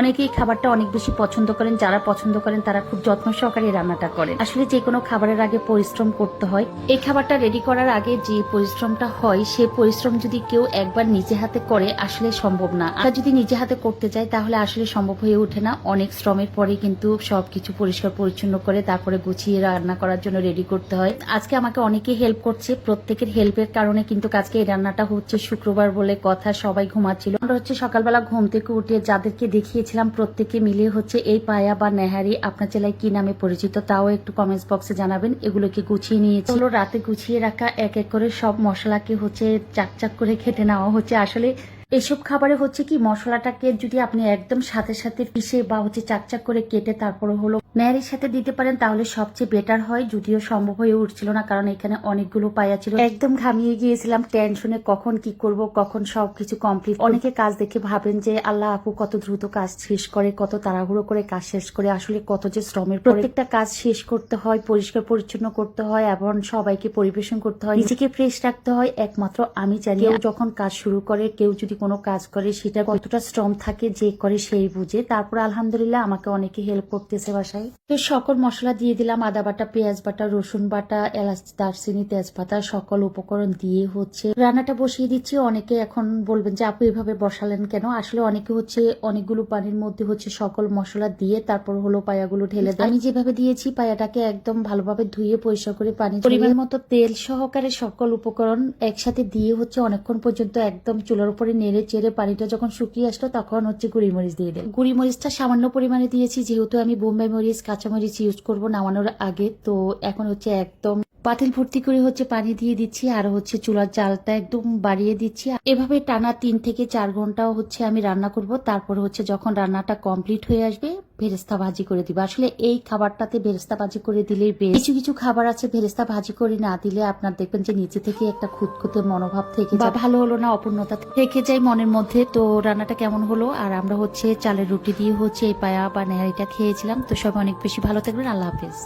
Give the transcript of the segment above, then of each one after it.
অনেকেই খাবারটা অনেক বেশি পছন্দ করেন, যারা পছন্দ করেন তারা খুব যত্ন সহকারে রান্নাটা করেন। আসলে যে কোনো খাবারের আগে পরিশ্রম করতে হয়। এই খাবারটা রেডি করার আগে যে পরিশ্রমটা হয়, সে পরিশ্রম যদি কেউ একবার নিজে হাতে করে, আসলে সম্ভব না। আর যদি নিজে হাতে করতে যায় তাহলে আসলে সম্ভব হয়ে ওঠে না। অনেক শ্রমের পরে কিন্তু সবকিছু পরিষ্কার পরিচ্ছন্ন করে তারপরে গুছিয়ে রান্না করার জন্য রেডি করতে হয়। আজকে আমাকে অনেকে হেল্প করছে। প্রত্যেকের হেল্পের কারণে কিন্তু আজকে এই রান্নাটা হচ্ছে শুক্রবার বলে কথা সবাই ঘুমাচ্ছিল। আমরা হচ্ছে সকালবেলা ঘুম থেকে উঠে যাদেরকে দেখিয়েছিলাম প্রত্যেকে মিলে হচ্ছে এই পায়া বা নেহারি আপনার জেলায় কি নামে পরিচিত, তাও একটু কমেন্টস বক্সে জানাবেন। এগুলোকে গুছিয়ে নিয়েছি। হলো রাতে গুছিয়ে রাখা, এক এক করে সব মশলাকে হচ্ছে চাকচাক করে খেটে নেওয়া হচ্ছে। আসলে এসব খাবারে হচ্ছে কি, মশলাটাকে যদি আপনি একদম সাথে সাথে পিষে বা হচ্ছে চাকচাক করে কেটে তারপরে হলো নেয়ারির সাথে দিতে পারেন, তাহলে সবচেয়ে বেটার হয়, যদিও সম্ভব হয়ে উঠছিল না, কারণ এখানে অনেকগুলো পায়া ছিল। একদম ঘামিয়ে গিয়েছিলাম টেনশনে কখন কি করব, কখন সব কিছু কমপ্লিট অনেকে কাজ দেখে ভাবেন যে, আল্লাহ আপু কত দ্রুত কাজ শেষ করে, কত তাড়াহুড়ো করে কাজ শেষ করে, আসলে কত যে শ্রমের প্রত্যেকটা কাজ শেষ করতে হয়, পরিষ্কার পরিচ্ছন্ন করতে হয়, এবং সবাইকে পরিবেশন করতে হয়। নিজেকে ফ্রেশ রাখতে হয়, একমাত্র আমি জানি। কেউ যখন কাজ শুরু করে, কেউ যদি কোনো কাজ করে, সেটা কতটা শ্রম থাকে, যে করে সেই বুঝে। তারপর আলহামদুলিল্লাহ, আমাকে অনেকে হেল্প করতেছে বাসায়। তো সকল মশলা দিয়ে দিলাম আদা বাটা পেঁয়াজ বাটা রসুন বাটা এলাচ দারচিনি তেজপাতা সকল উপকরণ দিয়ে হচ্ছে রান্নাটা বসিয়ে দিচ্ছি। অনেকে এখন বলবেন যে আপু এভাবে বসালেন কেন? আসলে অনেকে হচ্ছে অনেকগুলো পানির মধ্যে হচ্ছে সকল মশলা দিয়ে তারপর হলো পায়াগুলো ঢেলে দেয়। আমি যেভাবে দিয়েছি পায়াটাকে একদম ভালোভাবে ধুয়ে পরিষ্কার করে পানি পরিমাণ মতো তেল সহকারে সকল উপকরণ একসাথে দিয়ে হচ্ছে অনেকক্ষণ পর্যন্ত একদম চুলার উপরে নেড়ে চেড়ে পানিটা যখন শুকিয়ে আসলো তখন হচ্ছে গুঁড়ি মরিচ দিয়ে দেয় গুঁড়ি মরিচটা সামান্য পরিমাণে দিয়েছি যেহেতু আমি বোম্বাই মরিচ কাঁচামরিচ ইউজ করব নামানোর আগে। তো এখন হচ্ছে একদম পাতিল ভর্তি করে হচ্ছে পানি দিয়ে দিচ্ছি আর হচ্ছে চুলার জালটা একদম বাড়িয়ে দিচ্ছি। এভাবে টানা তিন থেকে চার ঘন্টাও হচ্ছে আমি রান্না করব। তারপর হচ্ছে যখন রান্নাটা কমপ্লিট হয়ে আসবে ভেরেস্তা ভাজি করে দিব। আসলে এই খাবারটাতে ভেরেস্তা ভাজি করে দিলেই বেশ কিছু কিছু খাবার আছে ভেরেস্তা ভাজি করে না দিলে আপনার দেখবেন যে নিচে থেকে একটা খুঁতখুঁতে মনোভাব থেকে বা ভালো হলো না অপূর্ণতা থেকে যায় মনের মধ্যে। তো রান্নাটা কেমন হলো? আর আমরা হচ্ছে চালের রুটি দিয়ে হচ্ছে এই পায়া বা নেহারিটা খেয়েছিলাম। তো সবাই অনেক বেশি ভালো থাকবেন। আল্লাহ হাফেজ।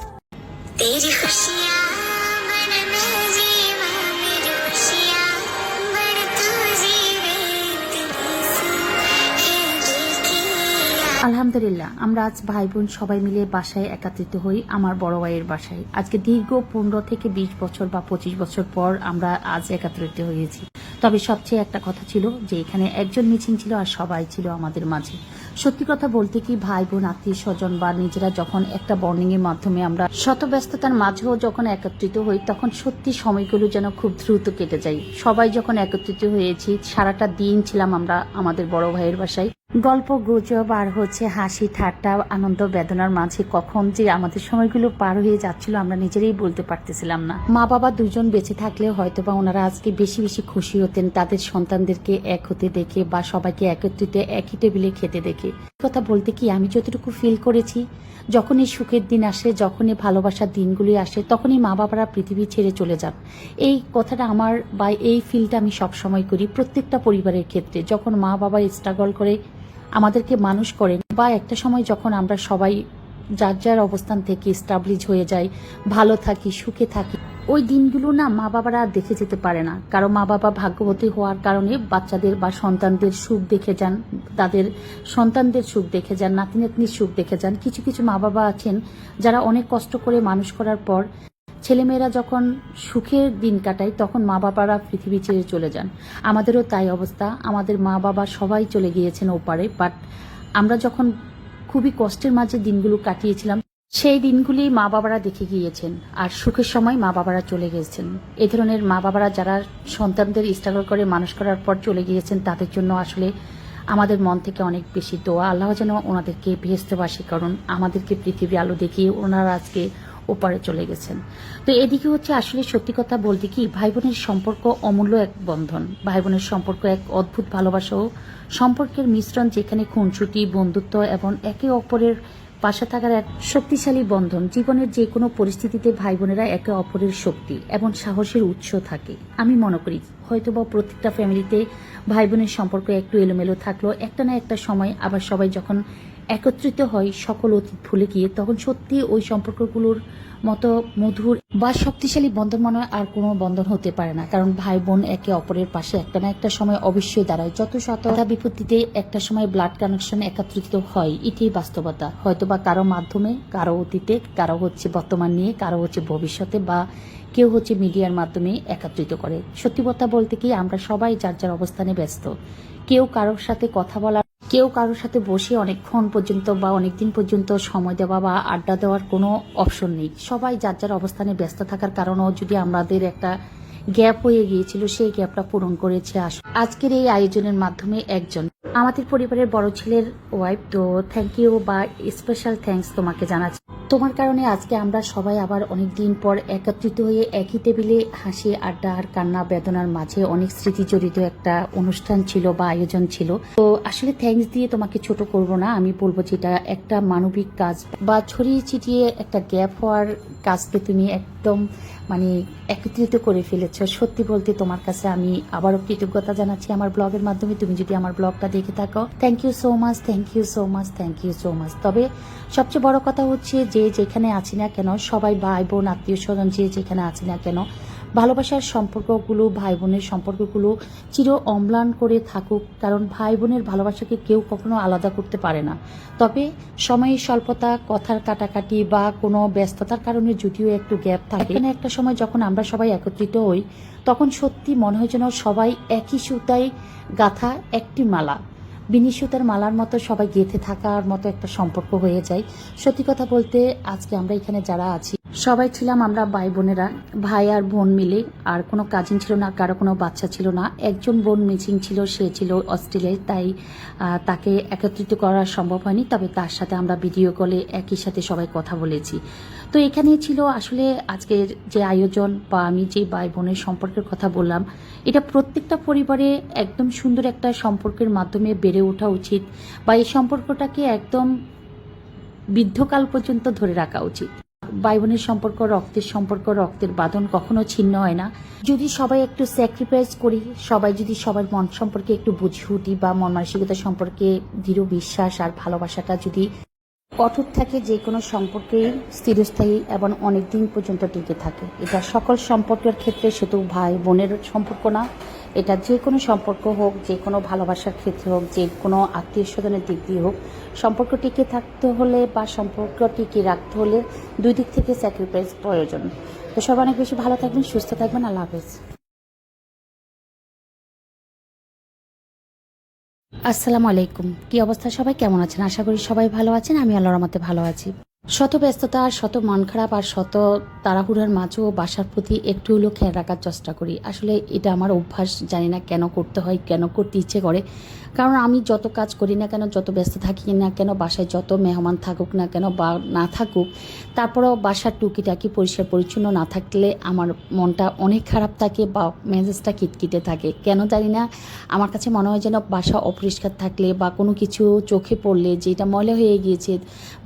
আলহামদুলিল্লাহ, আমরা আজ ভাই বোন সবাই মিলে বাসায় একত্রিত হই আমার বড় ভাইয়ের বাসায়। আজকে দীর্ঘ পনেরো থেকে বিশ বছর বা পঁচিশ বছর পর আমরা আজ একত্রিত হয়েছি। তবে সবচেয়ে একটা কথা ছিল যে এখানে একজন মিছিং ছিল আর সবাই ছিল আমাদের মাঝে। সত্যি কথা বলতে কি ভাই বোন আত্মীয় স্বজন বা নিজেরা যখন একটা বর্নিং এর মাধ্যমে আমরা শত ব্যস্ততার মাঝেও যখন একত্রিত হই, তখন সত্যি সময়গুলো যেন খুব দ্রুত কেটে যায়। সবাই যখন একত্রিত হয়েছি, সারাটা দিন ছিলাম আমরা আমাদের বড় ভাইয়ের বাসায়। গল্প, গুজব আর হচ্ছে হাসি, ঠাট্টা, আনন্দ, বেদনার মাঝে কখন যে আমাদের সময়গুলো পার হয়ে যাচ্ছিল আমরা নিজেরাই বলতে পারতেছিলাম না। মা বাবা দুজন বেঁচে থাকলেও হয়তো বা ওনারা আজকে বেশি বেশি খুশি হতেন, তাদের সন্তানদেরকে এক হতে দেখে বা সবাইকে একত্রিত একই টেবিলে খেতে দেখে। কথা বলতে কি আমি যতটুকু ফিল করেছি, যখনই সুখের দিন আসে, যখনই ভালোবাসার দিনগুলি আসে, তখনই মা বাবারা পৃথিবী ছেড়ে চলে যান। এই কথাটা আমার বা এই ফিলটা আমি সব সময় করি প্রত্যেকটা পরিবারের ক্ষেত্রে। যখন মা বাবা স্ট্রাগল করে আমাদেরকে মানুষ করেন বা একটা সময় যখন আমরা সবাই যার যার অবস্থান থেকে স্টাবলিশ হয়ে যাই, ভালো থাকি, সুখে থাকি, ওই দিনগুলো না মা বাবারা দেখে যেতে পারে না। কারও মা বাবা ভাগ্যবতী হওয়ার কারণে বাচ্চাদের বা সন্তানদের সুখ দেখে যান, তাদের সন্তানদের সুখ দেখে যান নাতি নাতনির সুখ দেখে যান। কিছু কিছু মা বাবা আছেন যারা অনেক কষ্ট করে মানুষ করার পর ছেলেমেয়েরা যখন সুখের দিন কাটায়, তখন মা বাবারা পৃথিবী ছেড়ে চলে যান। আমাদেরও তাই অবস্থা। আমাদের মা বাবা সবাই চলে গিয়েছেন ওপারে বাট আমরা যখন খুবই কষ্টের মাঝে দিনগুলো কাটিয়েছিলাম, সেই দিনগুলি মা বাবারা দেখে গিয়েছেন আর সুখের সময় মা বাবারা চলে গিয়েছেন। এ ধরনের মা বাবারা যারা সন্তানদের স্ট্রাগল করে মানুষ করার পর চলে গিয়েছেন, তাদের জন্য আসলে আমাদের মন থেকে অনেক বেশি দোয়া। আল্লাহ যেন ওনাদেরকে ভেস্তবাসী করুন। আমাদেরকে পৃথিবী আলো দেখিয়ে ওনারা আজকে ওপারে চলে গেছেন। তো এদিকে হচ্ছে আসলে সত্যি কথা বলতে কি ভাই বোনের সম্পর্ক অমূল্য এক বন্ধন। ভাই বোনের সম্পর্ক এক অদ্ভুত ভালোবাসা ও সম্পর্কের মিশ্রণ যেখানে খুনসুটি, বন্ধুত্ব এবং একে অপরের পাশে থাকার এক শক্তিশালী বন্ধন। জীবনের যে কোনো পরিস্থিতিতে ভাই বোনেরা একে অপরের শক্তি এবং সাহসের উৎস থাকে। আমি মনে করি হয়তো বা প্রত্যেকটা ফ্যামিলিতে ভাই বোনের সম্পর্ক একটু এলোমেলো থাকল। একটা না একটা সময় আবার সবাই যখন একত্রিত হয়, সকল অতীত ভুলে গিয়ে, তখন সত্যি ওই সম্পর্কগুলোর মতো মধুর বা শক্তিশালী বন্ধন মনে আর কোনো বন্ধন হতে পারে না। কারণ ভাই বোন একে অপরের পাশে একটা না একটা সময় অবশ্যই দাঁড়ায়। যত শত বিপত্তিতে একটা সময় ব্লাড কানেকশন একত্রিত হয়, এটাই বাস্তবতা। হয়তো বা কারও মাধ্যমে, কারও অতীতে, কারও হচ্ছে বর্তমান নিয়ে, কারও হচ্ছে ভবিষ্যতে বা কেউ হচ্ছে মিডিয়ার মাধ্যমে একত্রিত করে। সত্যি কথা বলতে কি, আমরা সবাই যার যার অবস্থানে ব্যস্ত। কেউ কারোর সাথে কথা বলার, কেউ কারোর সাথে বসে অনেকক্ষণ পর্যন্ত বা অনেকদিন পর্যন্ত সময় দেওয়া বা আড্ডা দেওয়ার কোনো অপশন নেই। সবাই যার যার অবস্থানে ব্যস্ত থাকার কারণেও যদি আমাদের একটা গ্যাপ হয়ে গিয়েছিল, সেই গ্যাপটা পূরণ করেছে আস- আজকের এই আয়োজনের মাধ্যমে একজন। আমাদের পরিবারের বড় ছেলের ওয়াইফ তো থ্যাংক ইউ বা স্পেশাল থ্যাঙ্কস তোমাকে জানাচ্ছি। তোমার কারণে আজকে আমরা সবাই আবার অনেক দিন পর একত্রিত হয়ে একই টেবিলে হাসি, আড্ডা আর কান্না, বেদনার মাঝে অনেক স্মৃতি জড়িত একটা অনুষ্ঠান ছিল বা আয়োজন ছিল। তো আসলে থ্যাঙ্কস দিয়ে তোমাকে ছোট করব না, আমি বলব যেটা একটা মানবিক কাজ বা ছড়িয়ে ছিটিয়ে একটা গ্যাপ হওয়ার কাজকে তুমি একদম মানে একত্রিত করে ফেলেছো। সত্যি বলতে তোমার কাছে আমি আবারও কৃতজ্ঞতা জানাচ্ছি আমার ব্লগের মাধ্যমে। তুমি যদি আমার ব্লগটা দেখে থাকো thank you so much thank you so much thank you so much তবে সবচেয়ে বড় কথা হচ্ছে যে যেখানে আছি না কেন, সবাই ভাই বোন, আত্মীয় স্বজন যে যেখানে আছি না কেন ভালোবাসার সম্পর্কগুলো ভাই বোনের সম্পর্কগুলো চির অম্লান করে থাকুক, কারণ ভাই বোনের ভালোবাসাকে কেউ কখনো আলাদা করতে পারে না। তবে সময়ের স্বল্পতা, কথার কাটাকাটি বা কোনো ব্যস্ততার কারণে যদিও একটু গ্যাপ থাকে, এখানে একটা সময় যখন আমরা সবাই একত্রিত হই, তখন সত্যি মনে হয় যেন সবাই একই সুতায় গাথা একটি মালা। বিনি সুতার মালার মতো সবাই গেঁথে থাকার মতো একটা সম্পর্ক হয়ে যায়। সত্যি কথা বলতে আজকে আমরা এখানে যারা আছি সবাই ছিলাম আমরা ভাই বোনেরা। ভাই আর বোন মিলে। আর কোনো কাজিন ছিল না, কারও কোনো বাচ্চা ছিল না। একজন বোন মিসিং ছিল, সে ছিল অস্ট্রেলিয়ায় তাই তাকে একত্রিত করা সম্ভব হয়নি। তবে তার সাথে আমরা ভিডিও কলে একই সাথে সবাই কথা বলেছি। তো এখানে ছিল আসলে আজকের যে আয়োজন বা আমি যে ভাই বোনের সম্পর্কের কথা বললাম, এটা প্রত্যেকটা পরিবারে একদম সুন্দর একটা সম্পর্কের মাধ্যমে বেড়ে ওঠা উচিত বা এই সম্পর্কটাকে একদম বৃদ্ধকাল পর্যন্ত ধরে রাখা উচিত। ভাই বোনের সম্পর্ক, রক্তের সম্পর্ক, রক্তের বাঁধন কখনো ছিন্ন হয় না। যদি সবাই একটু স্যাক্রিফাইস করি, সবাই যদি সবার মন সম্পর্কে একটু বুঝে উঠি বা মন মানসিকতা সম্পর্কে দৃঢ় বিশ্বাস আর ভালোবাসাটা যদি কঠোর থাকে, যে কোনো সম্পর্কেই স্থিরস্থায়ী এবং অনেক দিন পর্যন্ত টিকে থাকে। এটা সকল সম্পর্কের ক্ষেত্রে শুধু ভাই বোনের সম্পর্ক না এটা যে কোনো সম্পর্ক হোক, যে কোনো ভালোবাসার ক্ষেত্রে হোক, যে কোনো আত্মীয় স্বজনের দিক দিয়ে হোক, সম্পর্ক টিকে থাকতে হলে বা সম্পর্ক টিকে রাখতে হলে দুই দিক থেকে স্যাক্রিফাইস প্রয়োজন। তো সবাই অনেক বেশি ভালো থাকবেন, সুস্থ থাকবেন, আল্লাহ হাফেজ। আসসালামু আলাইকুম। কি অবস্থা সবাই? কেমন আছেন? আশা করি সবাই ভালো আছেন, আমি আল্লাহর রহমতে ভালো আছি। শত ব্যস্ততা আর শত মন খারাপ আর শত তাড়াহুড়ার মাঝেও বাসার প্রতি একটু হলেও খেয়াল রাখার চেষ্টা করি। আসলে এটা আমার অভ্যাস, জানি না কেন করতে হয়, কেন করতে ইচ্ছে করে। কারণ আমি যত কাজ করি না কেন যত ব্যস্ত থাকি না কেন বাসায় যত মেহমান থাকুক না কেন বা না থাকুক তারপরেও বাসার টুকিটাকি পরিষ্কার পরিচ্ছন্ন না থাকলে আমার মনটা অনেক খারাপ থাকে বা মেজাজটা কিটকিটে থাকে। কেন জানি না আমার কাছে মনে হয় যেন বাসা অপরিষ্কার থাকলে বা কোনো কিছু চোখে পড়লে যে এটা ময়লা হয়ে গিয়েছে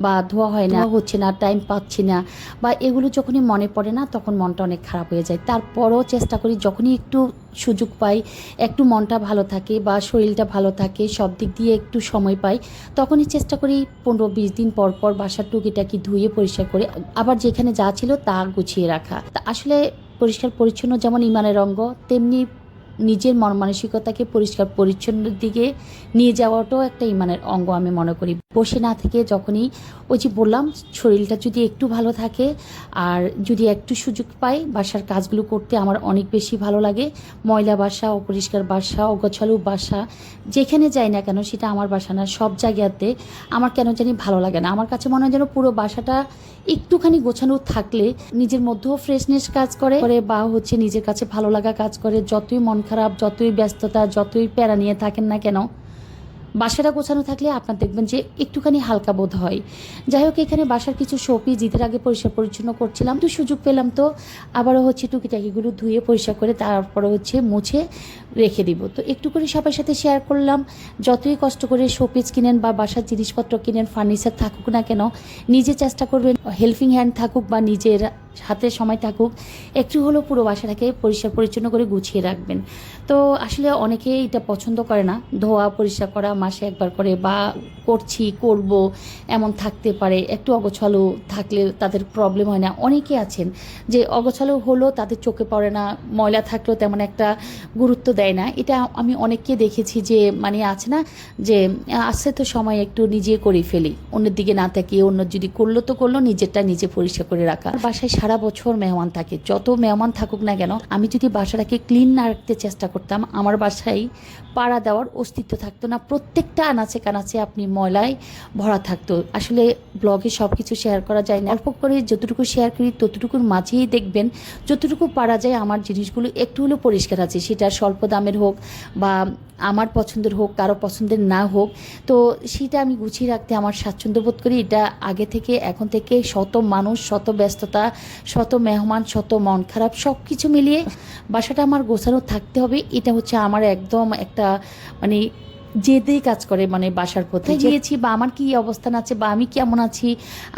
বা ধোয়া হয় না হচ্ছে না টাইম পাচ্ছি না বা এগুলো যখনই মনে পড়ে না তখন মনটা অনেক খারাপ হয়ে যায়। তারপরও চেষ্টা করি যখনই একটু সুযোগ পাই, একটু মনটা ভালো থাকে বা শরীরটা ভালো থাকে, সব দিক দিয়ে একটু সময় পাই, তখনই চেষ্টা করি পনেরো বিশ দিন পর পর বাসার টুকিটাকি ধুয়ে পরিষ্কার করে, আবার যেখানে যা ছিল তা গুছিয়ে রাখা। তা আসলে পরিষ্কার পরিচ্ছন্ন যেমন ইমানের অঙ্গ, তেমনি নিজের মন মানসিকতাকে পরিষ্কার পরিচ্ছন্নের দিকে নিয়ে যাওয়াটাও একটা ইমানের অঙ্গ আমি মনে করি। বসে না থেকে যখনই ওই যে বললাম, শরীরটা যদি একটু ভালো থাকে আর যদি একটু সুযোগ পাই, বাসার কাজগুলো করতে আমার অনেক বেশি ভালো লাগে। ময়লা বাসা, অপরিষ্কার বাসা, অগোছালু বাসা, যেখানে যাই না কেন সেটা আমার বাসা না, সব জায়গাতে আমার কেন জানি ভালো লাগে না। আমার কাছে মনে হয় যেন পুরো বাসাটা একটুখানি গোছানো থাকলে নিজের মধ্যেও ফ্রেশনেস কাজ করে বা হচ্ছে নিজের কাছে ভালো লাগা কাজ করে, যতই মন খারাপ, যতই ব্যস্ততা, যতই প্যারা নিয়ে থাকেন না কেন, বাসাটা গোছানো থাকলে আপনার দেখবেন যে একটুখানি হালকা বোধ হয়। যাই হোক, এখানে বাসার কিছু শোপিস ঈদের আগে পরিষ্কার পরিচ্ছন্ন করছিলাম। তো সুযোগ পেলাম তো, আবারও হচ্ছে টুকিটাকিগুলো ধুয়ে পরিষ্কার করে তারপরে হচ্ছে মুছে রেখে দিব। তো একটু করে সবার সাথে শেয়ার করলাম, যতই কষ্ট করে শোপিস কিনেন বা বাসার জিনিসপত্র কিনেন ফার্নিচার থাকুক না কেন, নিজে চেষ্টা করবেন হেল্পিং হ্যান্ড থাকুক বা নিজের হাতে সময় থাকুক, একটু হলেও পুরো বাসাটাকে পরিষ্কার পরিচ্ছন্ন করে গুছিয়ে রাখবেন। তো আসলে অনেকে এটা পছন্দ করে না। ধোয়া, পরিষ্কার করা, মাসে একবার করে বা করছি, করব, এমন থাকতে পারে। একটু অগোছালো থাকলে তাদের প্রবলেম হয় না। অনেকে আছেন যে অগোছালো হলো তাদের চোখে পড়ে না, ময়লা থাকলেও তেমন একটা গুরুত্ব দেয় না। এটা আমি অনেককে দেখেছি যে মানে আছে না যে, আসছে তো সময় একটু নিজে করে ফেলি। অন্যের দিকে না তাকিয়ে অন্য যদি করল তো করল, নিজেরটা নিজে পরিষ্কার করে রাখা। বাসায় সারা বছর মেহমান থাকে। যত মেহমান থাকুক না কেন, আমি যদি বাসাটাকে ক্লিন না রাখতে চেষ্টা করতাম, আমার বাসায় পাড়া দেওয়ার অস্তিত্ব থাকতো না। প্রত্যেকটা আনাচে কানাচে আপনি ময়লায় ভরা থাকতো। আসলে ব্লগে সব কিছু শেয়ার করা যায় না। অল্প করে যতটুকু শেয়ার করি, ততটুকুর মাঝেই দেখবেন যতটুকু পারা যায়, আমার জিনিসগুলো একটু হলেও পরিষ্কার আছে। সেটা স্বল্প দামের হোক বা আমার পছন্দের হোক, কারও পছন্দের না হোক, তো সেটা আমি গুছিয়ে রাখতে আমার স্বাচ্ছন্দ্য বোধ করি। এটা আগে থেকে, এখন থেকে শত মানুষ, শত ব্যস্ততা শত মেহমান শত মন খারাপ সব কিছু মিলিয়ে বাসাটা আমার গোছানো থাকতে হবে। এটা হচ্ছে আমার একদম একটা মানে জেদেই কাজ করে মানে বাসার প্রতি। গিয়েছি বা আমার কি অবস্থান আছে বা আমি কেমন আছি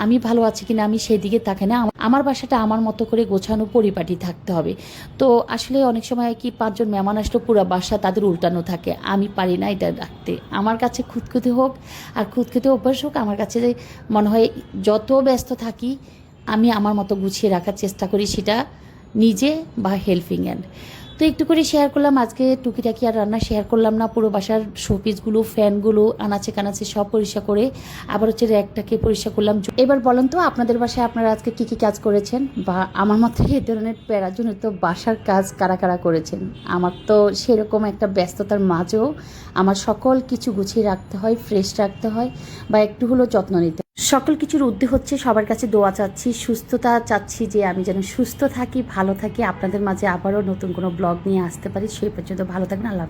আমি ভালো আছি কিনা আমি সেই দিকে তাকাই না। আমার বাসাটা আমার মতো করে গোছানো পরিপাটি থাকতে হবে। তো আসলে অনেক সময় কি পাঁচজন মেহমান আসলো পুরো বাসা তাদের উল্টানো থাকে। আমি পারি না এটা রাখতে। আমার কাছে খুঁতখুঁতে হোক আর খুঁতখুঁতে অভ্যাস হোক আমার কাছে মনে হয় যত ব্যস্ত থাকি আমি আমার মতো গুছিয়ে রাখার চেষ্টা করি সেটা নিজে বা হেল্পিং হ্যান্ড তো একটু করে শেয়ার করলাম, আজকে টুকিটাকি আর রান্না শেয়ার করলাম না, পুরো বাসার শোপিসগুলো ফ্যানগুলো আনাচে কানাচে সব পরিষ্কার করে আবার হচ্ছে র্যাকটাকে পরিষ্কার করলাম। এবার বলেন তো, আপনাদের বাসায় আপনারা আজকে কি কি কাজ করেছেন? বা আমার মতো এই ধরনের প্যারার জন্য তো বাসার কাজ কারা কারা করেছেন? আমার তো সেরকম একটা ব্যস্ততার মাঝেও আমার সকল কিছু গুছিয়ে রাখতে হয় ফ্রেশ রাখতে হয় বা একটু হলেও যত্ন নিতে। সকল কিছুর উদ্দেশ্য হচ্ছে, সবার কাছে দোয়া চাচ্ছি, সুস্থতা চাচ্ছি যে আমি যেন সুস্থ থাকি, ভালো থাকি আপনাদের মাঝে আবারও নতুন কোনো ব্লগ নিয়ে আসতে পারি সেই পর্যন্ত ভালো থাকবেন, আল্লাহ।